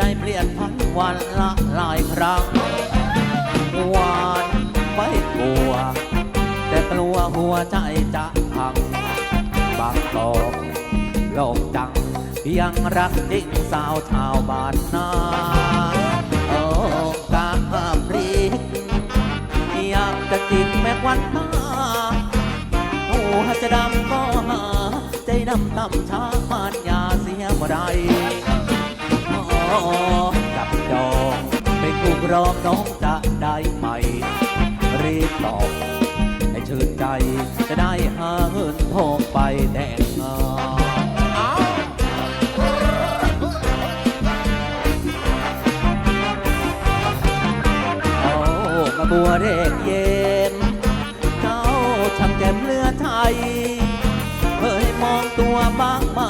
ใจเปลี่ยนพันวันละหลายครั้งหวานไม่กลัว แต่กลัวหัวใจจะพัง บางตอกโลกจัง ยังรักจริงสาวชาวบ้านนาโอ้กาพริกอยากจะจิกแม้วันมาหัวจะดำก็หา ใจดำต่ำช้ามานยาเสียบ่ได้ จับจองไปคู่รองน้องจะได้ไหม รีบตอบให้ชื่นใจ จะได้หาเงินทองไปแต่งงานเอามาบัวเด็กเย็นเจ้าช่างแจ่มเลือไทยเคยมองตัวบ้างไหม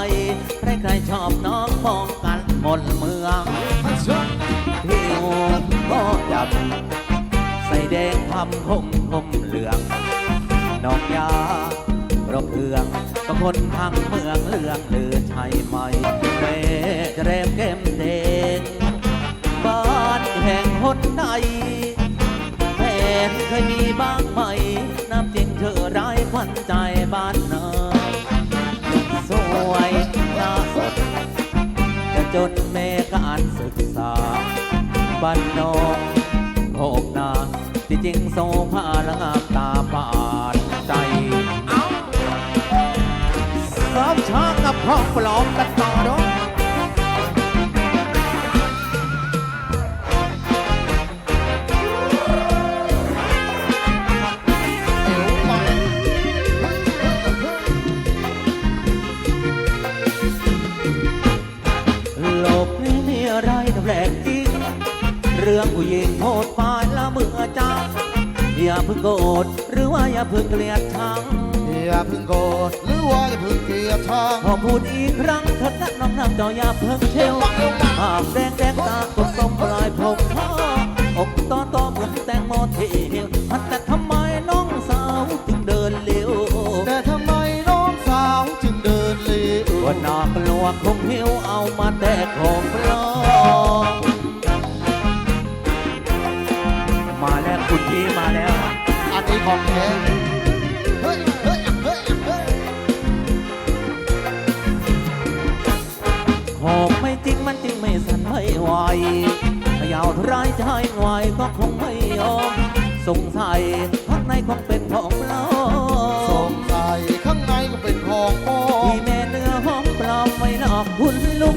ใครใครๆชอบน กันหมดเมืองผิวก็ดำใส่แดงทำผมผมเหลืองน้องยารบเรืองก็คนทางเมืองเลืองลือใช่ไหมแม่จะเรมเกมเด็กบ้านแห่งหนใดแฟนเคยมีบ้างไหม จนแม่การศึกษาบ้านนอกโคกนาที่จริงโซภาละงามตาปานใจ เอาซ้อมช้างกับพ้องปลอมกัน รื่องผู้หญิงโทษปานละเมื่อจังอย่าเพิ่งโกรธหรือว่าอย่าเพิ่งเกลียดชังอย่าเพึ่งโกรธหรือว่าอย่าเพึ่งเกลียดชังพอพูดอีกครั้งเถิดนะน้องนำจออย่าเพิ่งเชลปากแดงแดงตาตกสมปลายผมพ่ออกตอตอเหมือนแตงโมที่เหี่ยวมันแต่ทำไมน้องสาวถึงเดินเร็วแต่ทำไมน้องสาวจึงเดินเลี้ยวว่าน่ากลัวคงหิวเอามาแต่ของปลอม แล้วคุณพี่มาแล้ว อันนี้ของแท้เฮ้ยเฮ้ยเฮ้ยเฮ้ยหอกไม่จริงมันจริงไม่สั่นไม่ไหวเขยาวทรายใจไหวก็คงไม่ยอมสงสัยข้างในคงเป็นของปลอสงสัยข้างในก็เป็นของปลอมที่แม่เนื้อหอมปลอมไว้หลอกคุณลุง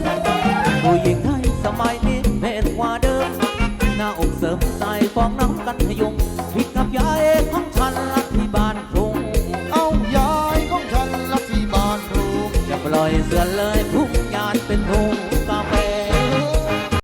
ผู้หญิงไทยสมัยนี้เพศกว่าเดิมหน้าอกเสริมใส่ฟองน้ำกันพยุง เสือเลยผู้